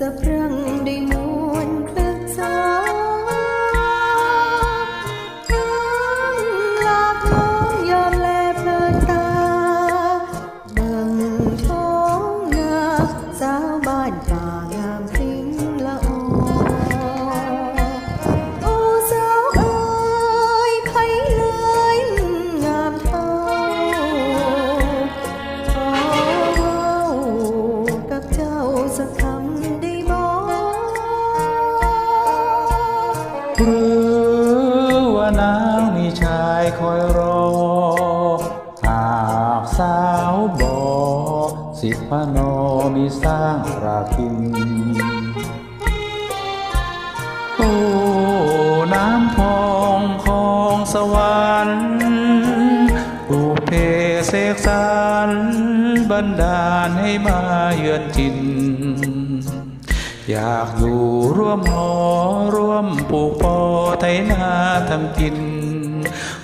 surprise. หรือว่านาวมีชายคอยรอหากสาวบอสิพโนมีสร้างราคินโอ้น้ำพองของสวรรค์ปูเพเสกสรรบันดาลให้มาเยือนจิน อยากอยู่ร่วมหอร่วมปลูกปอไถนาทำกิน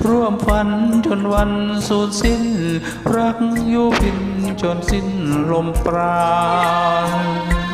ร่วมฝันจนวันสูญสิ้น รักอยู่พินจนสิ้นลมปราณ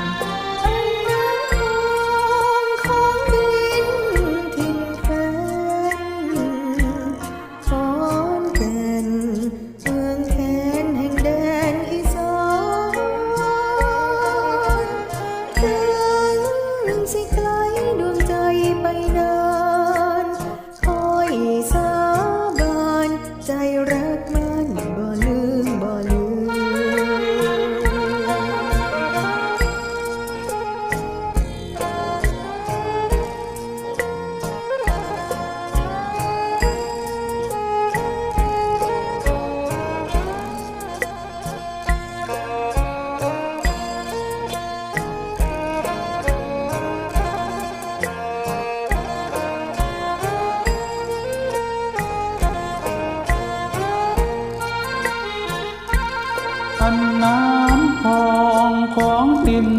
อันน้ำพองของดิน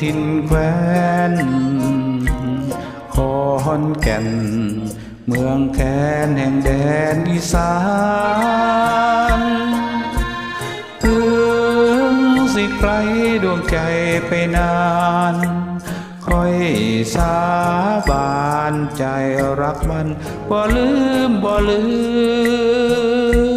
ถิ่นแควนขอนแก่น เมืองแคนแห่งแดนอีสานถึงสิไกลดวงใจไปนานค่อยสาบานใจรักมัน บ่ลืมบ่ลืม